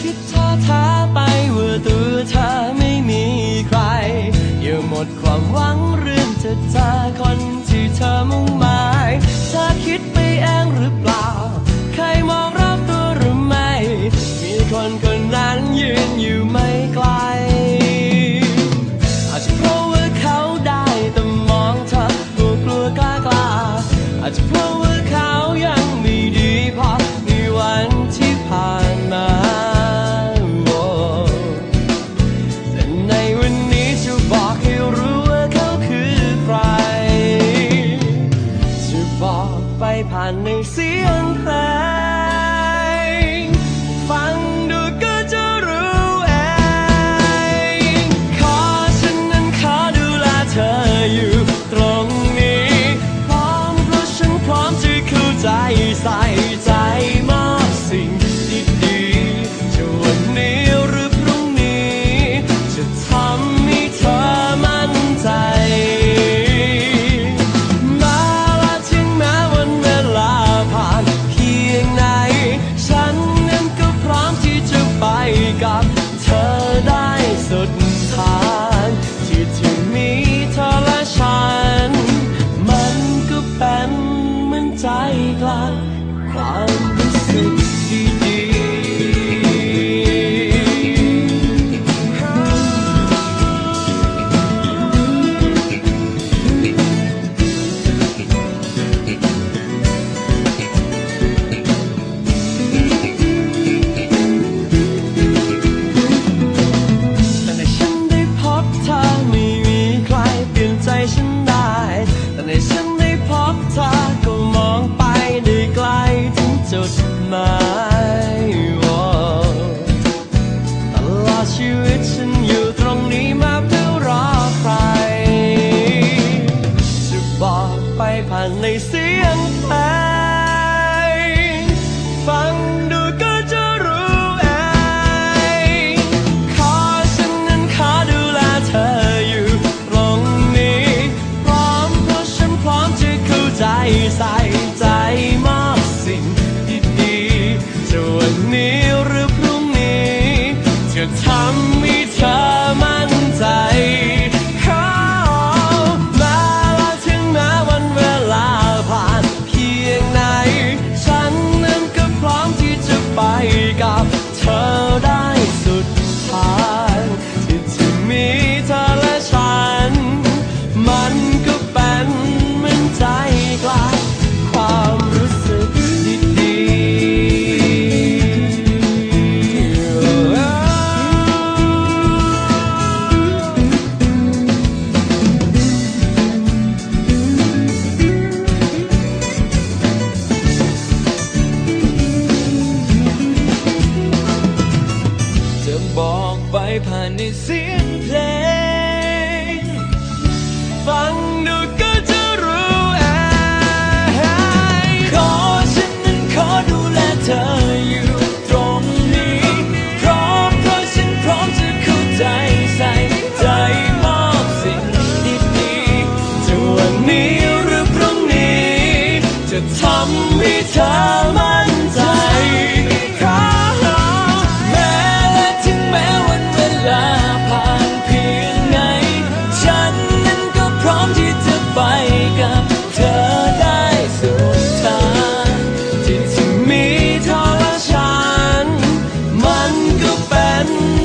คิดท้าท้าไปว่าตัวเธอไม่มีใครอย่าหมดความหวังเรื่องจะจา ไปผ่านในเสียงเพลงฟัง เสีงเดูก็จะรู้เองขอฉันนั้นขอดูแลเธออยู่ตรงนี้ พร้อเพราะฉันพร้อมจะเข้าใจใส่ใจมอบสิ่งดีๆจะวันนี้หรือพรุ่งนี้ จะทำให้เธอ and